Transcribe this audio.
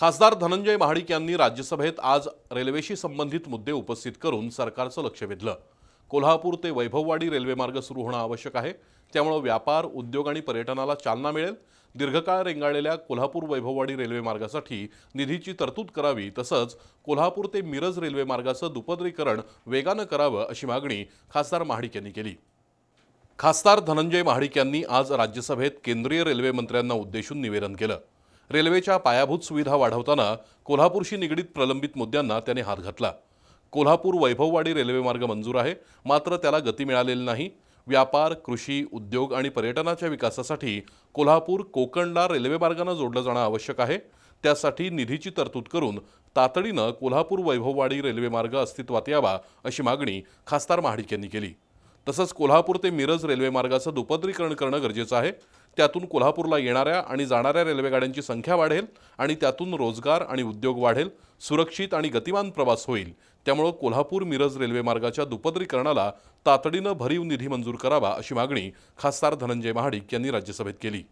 खासदार धनंजय महाडिक यांनी राज्यसभेत आज रेल्वेशी संबंधित मुद्दे उपस्थित करून सरकारचं लक्ष वेधलं. कोल्हापूर ते वैभववाडी रेल्वे मार्ग सुरू होणं आवश्यक आहे. त्यामुळं व्यापार उद्योग आणि पर्यटनाला चालना मिळेल. दीर्घकाळ रेंगाळलेल्या कोल्हापूर वैभववाडी रेल्वे मार्गासाठी निधीची तरतूद करावी तसंच कोल्हापूर ते मिरज रेल्वे मार्गाचं दुपदरीकरण वेगानं करावं अशी मागणी खासदार महाडिक यांनी केली. खासदार धनंजय महाडिक यांनी आज राज्यसभेत केंद्रीय रेल्वे मंत्र्यांना उद्देशून निवेदन केलं. रेल्वेच्या पायाभूत सुविधा वाढवताना कोल्हापूरशी निगडीत प्रलंबित मुद्द्यांना त्याने हात घातला. कोल्हापूर वैभववाडी रेल्वेमार्ग मंजूर आहे मात्र त्याला गती मिळालेली नाही. व्यापार कृषी उद्योग आणि पर्यटनाच्या विकासासाठी कोल्हापूर कोकणला रेल्वेमार्गानं जोडलं जाणं आवश्यक आहे. त्यासाठी निधीची तरतूद करून तातडीनं कोल्हापूर वैभववाडी रेल्वेमार्ग अस्तित्वात यावा अशी मागणी खासदार महाडिक यांनी केली. तसंच कोल्हापूर ते मिरज रेल्वेमार्गाचं दुपदरीकरण करणं गरजेचं आहे. त्यातून कोल्हापूरला येणाऱ्या आणि जाणाऱ्या रेल्वेगाड्यांची संख्या वाढेल आणि त्यातून रोजगार आणि उद्योग वाढेल सुरक्षित आणि गतिमान प्रवास होईल. त्यामुळं कोल्हापूर मिरज रेल्वे मार्गाच्या दुपदरीकरणाला तातडीनं भरीव निधी मंजूर करावा अशी मागणी खासदार धनंजय महाडिक यांनी राज्यसभेत केली.